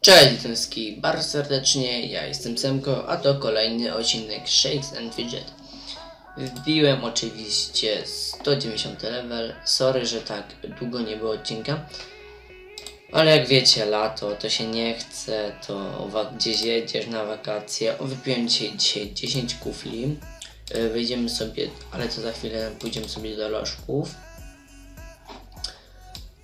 Cześć Tęski, bardzo serdecznie, ja jestem Semko, a to kolejny odcinek Shakes and Fidget. Wbiłem oczywiście 190 level, sorry, że tak długo nie było odcinka. Ale jak wiecie, lato, to się nie chce, to gdzieś jedziesz na wakacje. Wypiłem dzisiaj, dzisiaj 10 kufli. Y, Wyjdziemy sobie, ale to za chwilę pójdziemy sobie do lożków.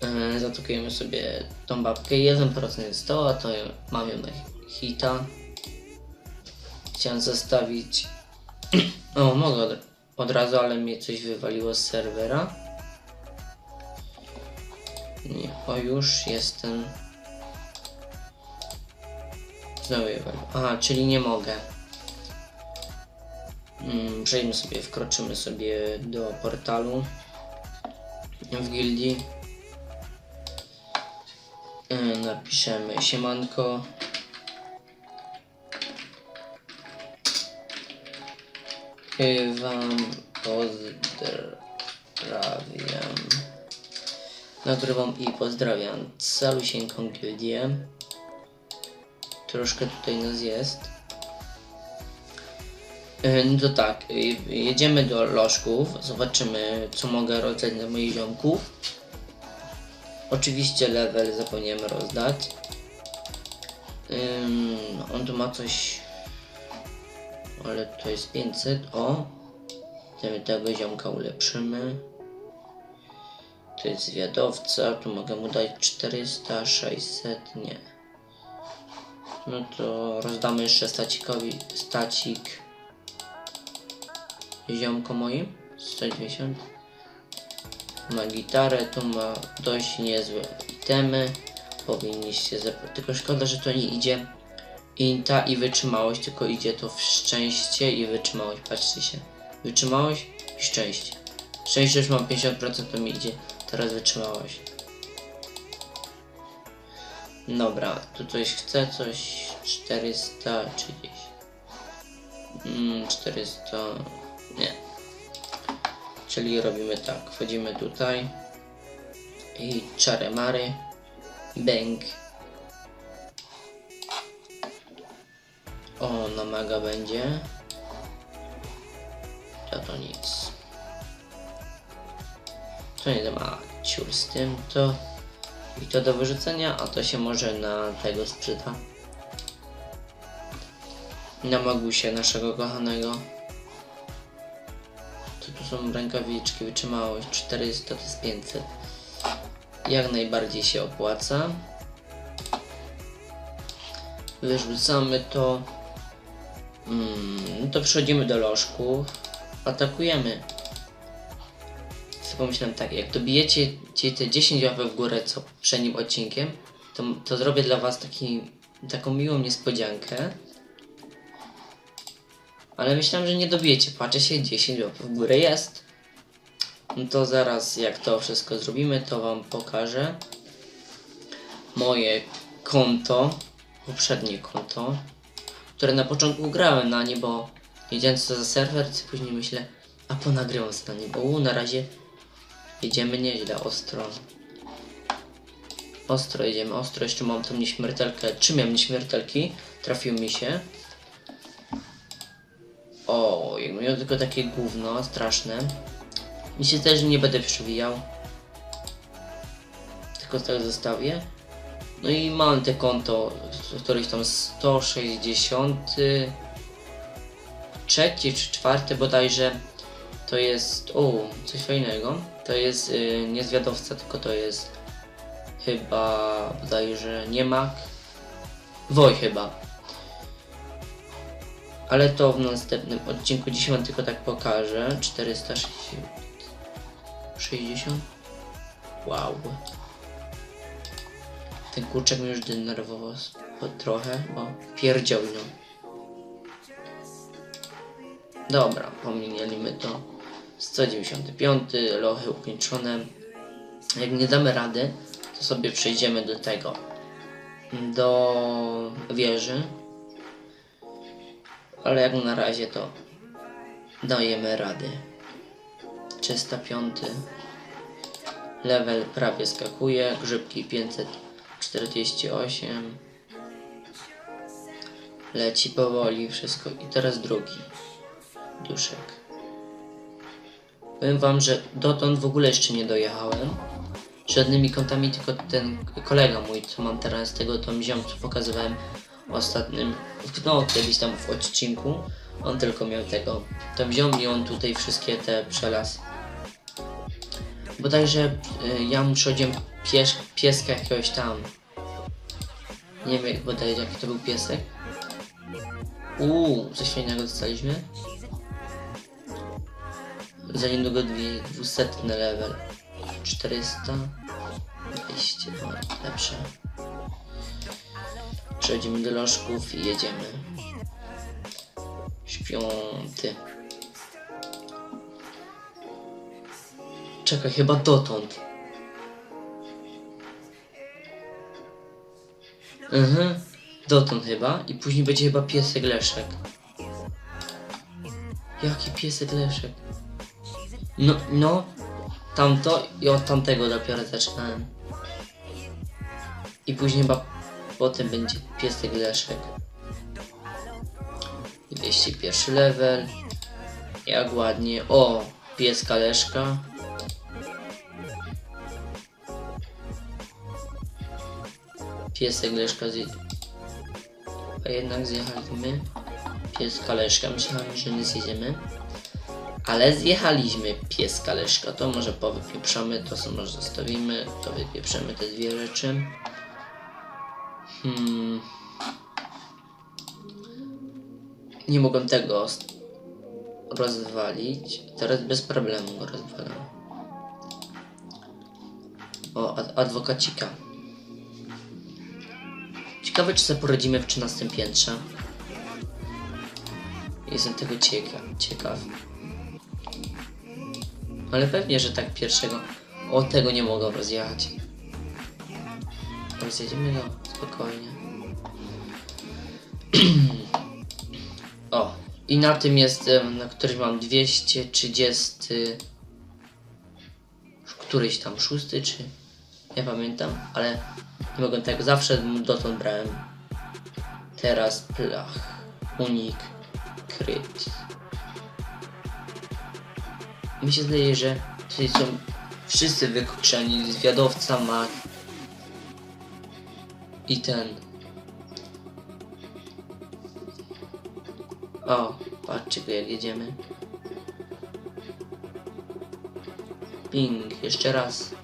Yy, Zatukujemy sobie tą babkę. 1% jest to, a to mam ją na hita. Chciałem zostawić. O, mogę od, od razu, ale mnie coś wywaliło z serwera. Nie, o już jestem. Znowu je. Aha, czyli nie mogę. Mm, Przejdźmy sobie, wkroczymy sobie do portalu w gildii. Y, Napiszemy siemanko. Wam pozdrawiam. Nagrywam i pozdrawiam calusieńką gildię. Troszkę tutaj nas jest. Y, No to tak, y, jedziemy do lożków, zobaczymy co mogę rozdać dla moich ziomków. Oczywiście level zapomniałem rozdać. Ym, on tu ma coś. Ale to jest 500. O! Tym tego ziomka ulepszymy. To jest zwiadowca. Tu mogę mu dać 400, 600. Nie. No to rozdamy jeszcze stacikowi. Stacik. Ziomko moim. 190 ma gitarę, tu ma dość niezłe itemy. Powinniście zapłacić. Tylko szkoda, że to nie idzie inta i wytrzymałość, tylko idzie to w szczęście i wytrzymałość. Patrzcie się. Wytrzymałość i szczęście. Szczęście już mam 50%, to mi idzie teraz wytrzymałość. Dobra, tu coś chce, coś 430. Mm, 400. Nie. Czyli robimy tak, wchodzimy tutaj i czary mary, bęk. O, na maga będzie. To to nic. To nie ma ciur z tym, to i to do wyrzucenia, a to się może na tego sprzyda. Na magusie naszego kochanego. Są rękawiczki, wytrzymałość 400 to jest 500. Jak najbardziej się opłaca. Wyrzucamy to. Mm, to przechodzimy do lożku. Atakujemy. Co pomyślałem tak, jak dobijecie ci te 10 łapek w górę co poprzednim odcinkiem, to, to zrobię dla was taki, taką miłą niespodziankę. Ale myślałem, że nie dobijecie. Patrzę się, 10 łapek w górę jest. No to zaraz jak to wszystko zrobimy, to wam pokażę moje konto, poprzednie konto, które na początku grałem na nie, bo wiedziałem co za serwer, co później myślę, a ponagrywam sobie na nie, bo u, na razie jedziemy nieźle, ostro. Ostro jedziemy, ostro, jeszcze mam tą nieśmiertelkę, trzy miałem nieśmiertelki, trafił mi się. Tylko takie gówno straszne. Mi się też nie będę przewijał. Tylko tak zostawię. No i mam te konto, któryś tam 160 trzeci czy czwarty bodajże to jest, o, coś fajnego. To jest y, nie zwiadowca, tylko to jest chyba bodajże nie mak. Woj chyba. Ale to w następnym odcinku. Dzisiaj wam tylko tak pokażę. 460. 60? Wow. Ten kurczak mnie już denerwował trochę, bo pierdział nią. Dobra, pominieliśmy to. 195, lochy ukończone. Jak nie damy rady, to sobie przejdziemy do tego. Do wieży. Ale jak na razie to dajemy rady. 305 level prawie skakuje, grzybki 548 leci powoli wszystko. I teraz drugi duszek. Powiem wam, że dotąd w ogóle jeszcze nie dojechałem. Żadnymi kątami, tylko ten kolega mój, co mam teraz tego tą ziom, co pokazywałem ostatnim, no kiedyś tam w odcinku, on tylko miał tego, tą ziom i on tutaj wszystkie te przelasy. Bodajże y, ja mu przychodziłem pies, pieska jakiegoś tam, nie wiem bodajże jaki to był piesek. Uuu, coś fajnego dostaliśmy. Za niedługo dwie, 200 level. 400 200, no lepsze. Przechodzimy do lożków i jedziemy. Śpiąty. Czekaj, chyba dotąd. Mhm, dotąd chyba. I później będzie chyba piesek Leszek. Jaki piesek Leszek? No, no, tamto i od tamtego dopiero zaczynałem. I później chyba potem będzie piesek Leszek. 201 level. Jak ładnie. O, pieska Leszka. Piesek Leszka zje... A jednak zjechaliśmy. Pieska Leszka. Myślałem, że nie zjedziemy. Ale zjechaliśmy pieska Leszka. To może powypieprzamy, to co może zostawimy. To wypieprzemy te dwie rzeczy. Hmm. Nie mogłem tego rozwalić. Teraz bez problemu go rozwalam. O, ad- adwokacika. Ciekawe, czy sobie poradzimy w 13 piętrze. Jestem tego ciekaw. ciekaw. Ale pewnie, że tak pierwszego. O, tego nie mogę rozjechać. Rozjedziemy go spokojnie. o, i na tym jest, em, na którym mam 230. Któryś tam szósty, czy. Nie pamiętam, ale nie mogę tego. Zawsze dotąd brałem. Teraz plach. Unik. Kryt. Mi się zdaje, że tutaj są wszyscy wykuczeni. Zwiadowca ma i ten. O, patrzcie jak jedziemy. Ping, jeszcze raz.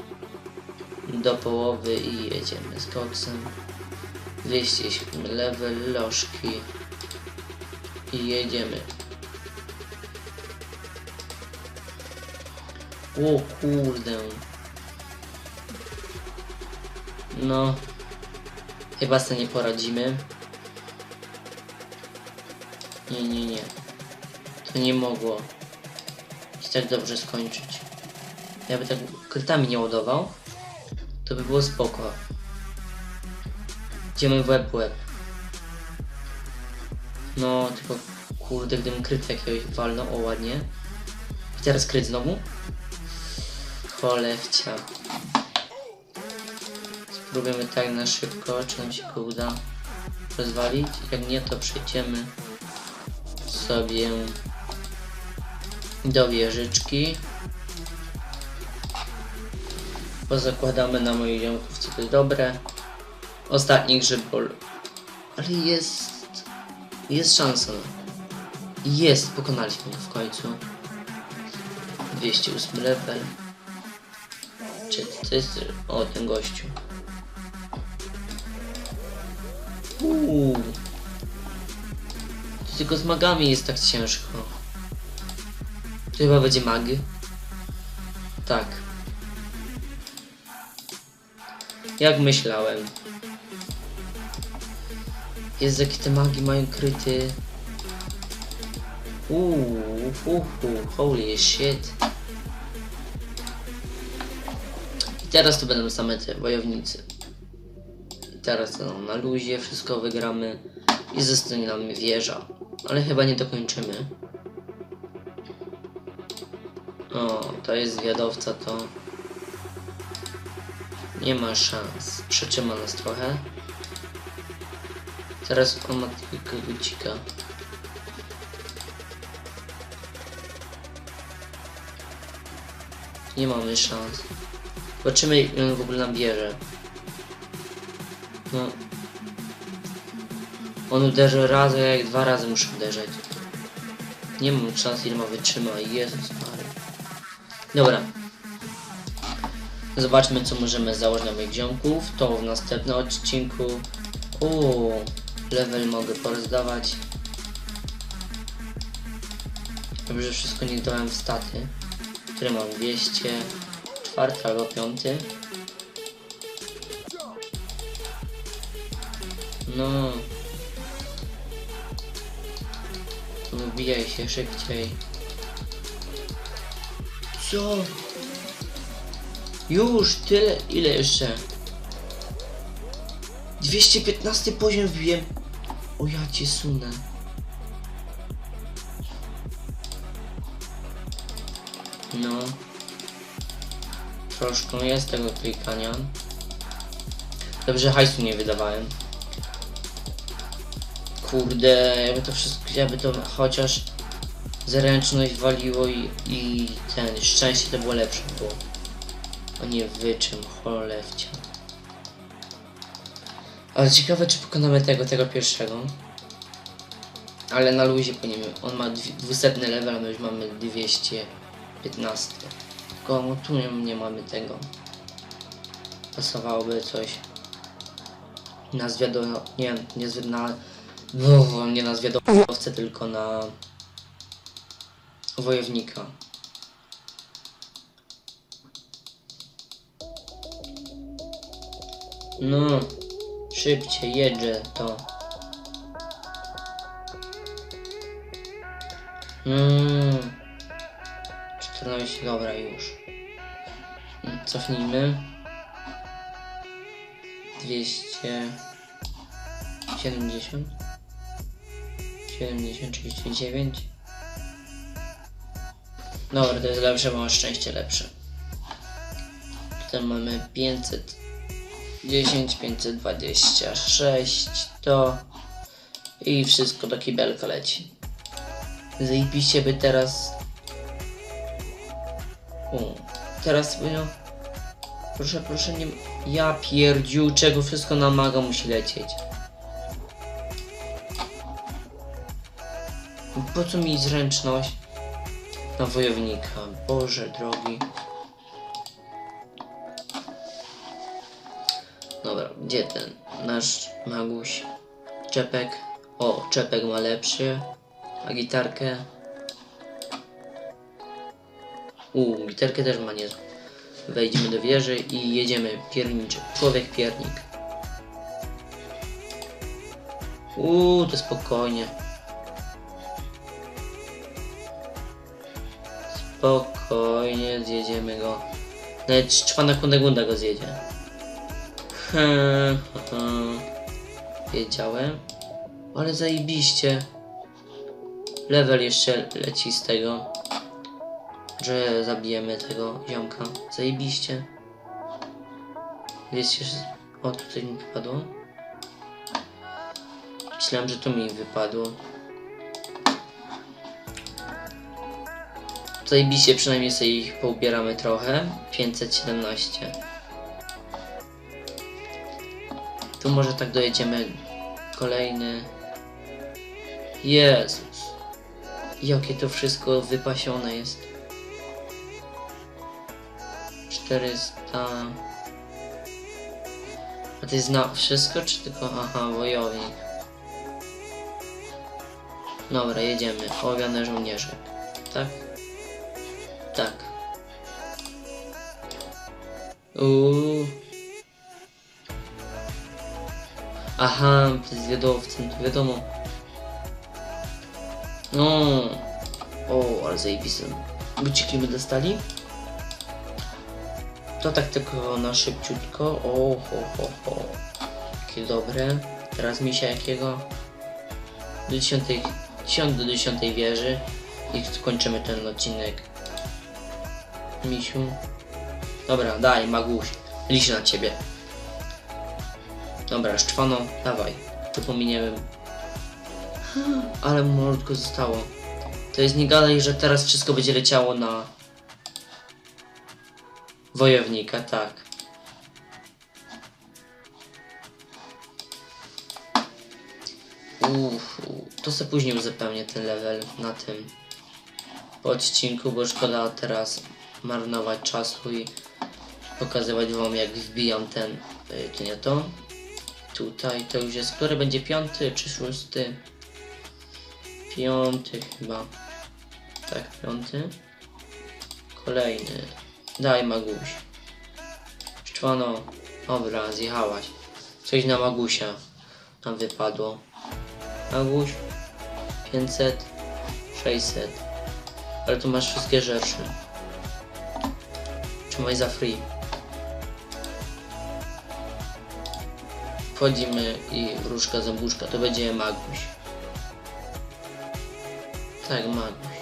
Do połowy i jedziemy z koksem. 207 level, lożki. I jedziemy. O kurde. No. Chyba sobie nie poradzimy. Nie, nie, nie. To nie mogło się tak dobrze skończyć. Ja by tak krytami nie ładował, to by było spoko. Idziemy w łeb, łeb. No, tylko kurde, gdybym kryt jakiegoś walnął, o ładnie. I teraz kryt znowu. Cholewcia. Spróbujemy tak na szybko, czy nam się go uda rozwalić. Jak nie, to przejdziemy sobie do wieżyczki. Pozakładamy na moich ziomków, co jest dobre. Ostatni grzybol. Ale jest... Jest szansa. Jest, pokonaliśmy go w końcu. 208 level. Czy to jest... O, ten gościu. Uuu. Tylko z magami jest tak ciężko. To chyba będzie mag. Tak. Jak myślałem. Jest jakie te magi mają kryty. Uuu, uhu, holy shit. I teraz to będą same te wojownicy. Teraz nam na luzie wszystko wygramy. I zostanie nam wieża. Ale chyba nie dokończymy. O, to jest zwiadowca, to... Nie ma szans. Przytrzyma nas trochę. Teraz on ma tylko kogucika. Nie mamy szans. Zobaczymy, ile on w ogóle nam bierze. On uderzy raz, a ja jak dwa razy muszę uderzać. Nie mam szans, ile ma wytrzyma. Jezus Mary. Dobra. Zobaczmy, co możemy założyć na moich ziomków. To w następnym odcinku. Uuu, level mogę porozdawać. Dobrze, wszystko nie dałem w staty. Które mam 200. Czwarty albo piąty. No. Wbijaj się szybciej. Co? Już tyle, ile jeszcze? 215 poziom wbiłem. O ja cię sunę. No. Troszkę jest tego klikania. Dobrze, hajsu nie wydawałem. Kurde, jakby to wszystko, jakby to chociaż zręczność waliło i, i ten, szczęście to było lepsze było. A nie wyczym, cholewcia. Ale ciekawe, czy pokonamy tego, tego pierwszego. Ale na luzie po nim, on ma dwi- 200 level, a my już mamy 215. Tylko tu nie, nie mamy tego. Pasowałoby coś. Na zwiadowcę, nie, nie zwi- na... No, nie na zwiadowcę, tylko na... Wojownika. No, szybciej jedzie to. Mm. 14, dobra już. Cofnijmy. 270 70, 39 Dobra, to jest lepsze, bo szczęście lepsze. Tutaj mamy 510, 526, to i wszystko do kibelka leci. Zajebiście by teraz... U, teraz no... Proszę, proszę, nie... Ja pierdziu, czego wszystko na maga musi lecieć. Po co mi zręczność? Na wojownika. Boże drogi. Dobra, gdzie ten nasz maguś? Czepek. O, czepek ma lepszy. A gitarkę? U, gitarkę też ma niezłą. Wejdziemy do wieży i jedziemy. Pierniczy. Człowiek piernik. Uuu, to spokojnie. Spokojnie, zjedziemy go. Nawet Czwana Kundegunda go zjedzie. Hmm. Wiedziałem. Ale zajebiście. Level jeszcze leci z tego. Że zabijemy tego ziomka. Zajebiście. Wiecie, że... O, tutaj mi wypadło. Myślałem, że to mi wypadło. Zajebiście, przynajmniej sobie ich poubieramy trochę. 517. Tu może tak dojedziemy. Kolejny. Jezus. Jakie to wszystko wypasione jest. 400. A ty zna wszystko, czy tylko. Aha, wojownik. Dobra, jedziemy. Ołowiane żołnierze. Tak. Uuu. Aha, to jest zwiadowcem, to wiadomo. No. O, ale zajebiste. Buciki my dostali. To tak tylko na szybciutko. O, ho, ho, ho. Jakie dobre. Teraz misia jakiego? Do 10, 10 do 10 wieży. I kończymy ten odcinek. misiu. Dobra, daj, Maguś. Liczę na ciebie. Dobra, Szczwano, dawaj. Tu pominiemy. Ale malutko zostało. To jest nie gadaj, że teraz wszystko będzie leciało na wojownika, tak. Uff, to sobie później uzupełnię ten level na tym odcinku, bo szkoda teraz marnować czasu i pokazywać wam jak wbijam ten, to nie to. Tutaj to już jest, który będzie piąty czy szósty? Piąty chyba. Tak, piąty. Kolejny. Daj Maguś. Szczwano. Dobra, zjechałaś. Coś na Magusia nam wypadło. Maguś. 500. 600. Ale tu masz wszystkie rzeczy. Trzymaj za free. Wchodzimy i wróżka zębuszka. To będzie Maguś. Tak, Maguś.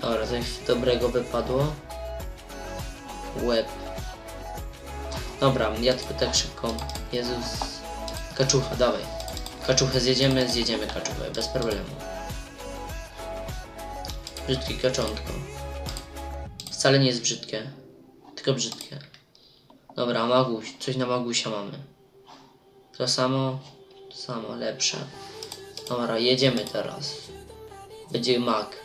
Dobra, coś dobrego wypadło. Łeb. Dobra, ja tylko tak szybko. Jezus. Kaczucha, dawaj. Kaczuchę zjedziemy, zjedziemy kaczuchę, bez problemu. Brzydkie kaczątko. Wcale nie jest brzydkie, tylko brzydkie. Dobra, Maguś, coś na Magusia mamy. To samo, to samo, lepsze. Dobra, jedziemy teraz. Będzie Mag.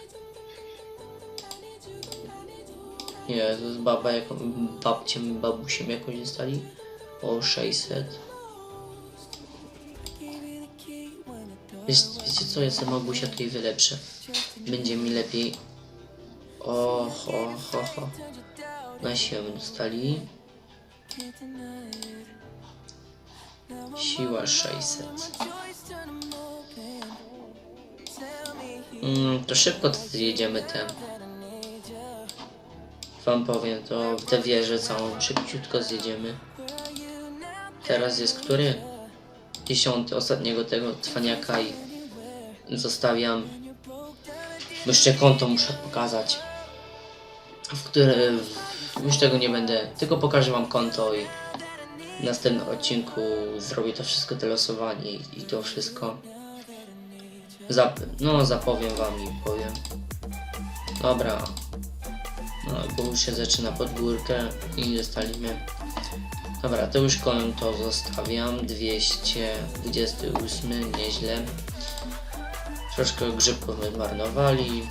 Jezus, baba jaką, babciem, babusiem jakąś zostali. O, 600. Wiesz, wiecie co, ja sobie Magusia tutaj wylepszę. Będzie mi lepiej. O, ho, ho, ho. Na siłę dostali. Siła 600. Mm, to szybko to zjedziemy te. Wam powiem, to tę wieżę całą szybciutko zjedziemy. Teraz jest który? Dziesiąty, ostatniego tego cwaniaka i zostawiam. Bo jeszcze konto muszę pokazać. W które już tego nie będę. Tylko pokażę wam konto i w następnym odcinku zrobię to wszystko, te losowanie i, i to wszystko. Zap no zapowiem wam i powiem. Dobra. No bo już się zaczyna podgórkę i dostaliśmy. Dobra, to już konto zostawiam. 228, nieźle. Troszkę grzybków my zmarnowali.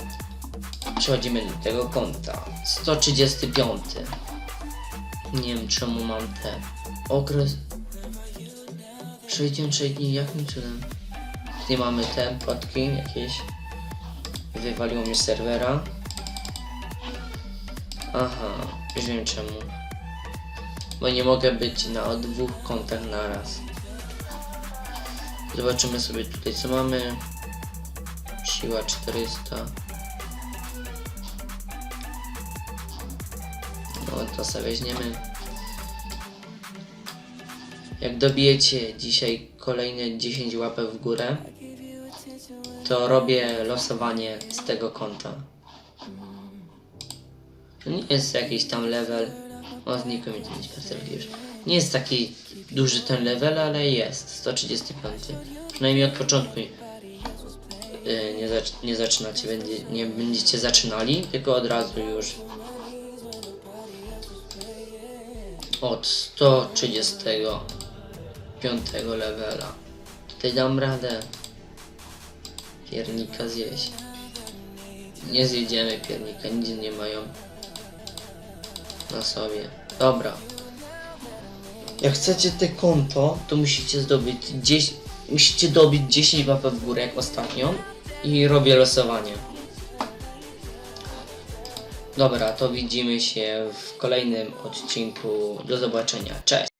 Przechodzimy do tego konta. 135. Nie wiem czemu mam te. Okres. 66 dni, jakim cudem? Tutaj mamy te płatki jakieś. Wywaliło z serwera. Aha, już wiem czemu. Bo nie mogę być na dwóch kontach naraz. Zobaczymy sobie tutaj co mamy. Siła 400. to sobie weźmiemy. Jak dobijecie dzisiaj kolejne 10 łapek w górę, to robię losowanie z tego konta. Nie jest jakiś tam level. O, znikło mi ten kartelki już. Nie jest taki duży ten level, ale jest. 135. Przynajmniej od początku yy, nie, zac nie zaczynacie, będzie, nie będziecie zaczynali, tylko od razu już od 135 levela. Tutaj dam radę piernika zjeść. Nie zjedziemy piernika, nigdzie nie mają na sobie. Dobra. Jak chcecie te konto, to musicie zdobyć 10, musicie dobić 10 łapek w górę jak ostatnio i robię losowanie. Dobra, to widzimy się w kolejnym odcinku. Do zobaczenia. Cześć!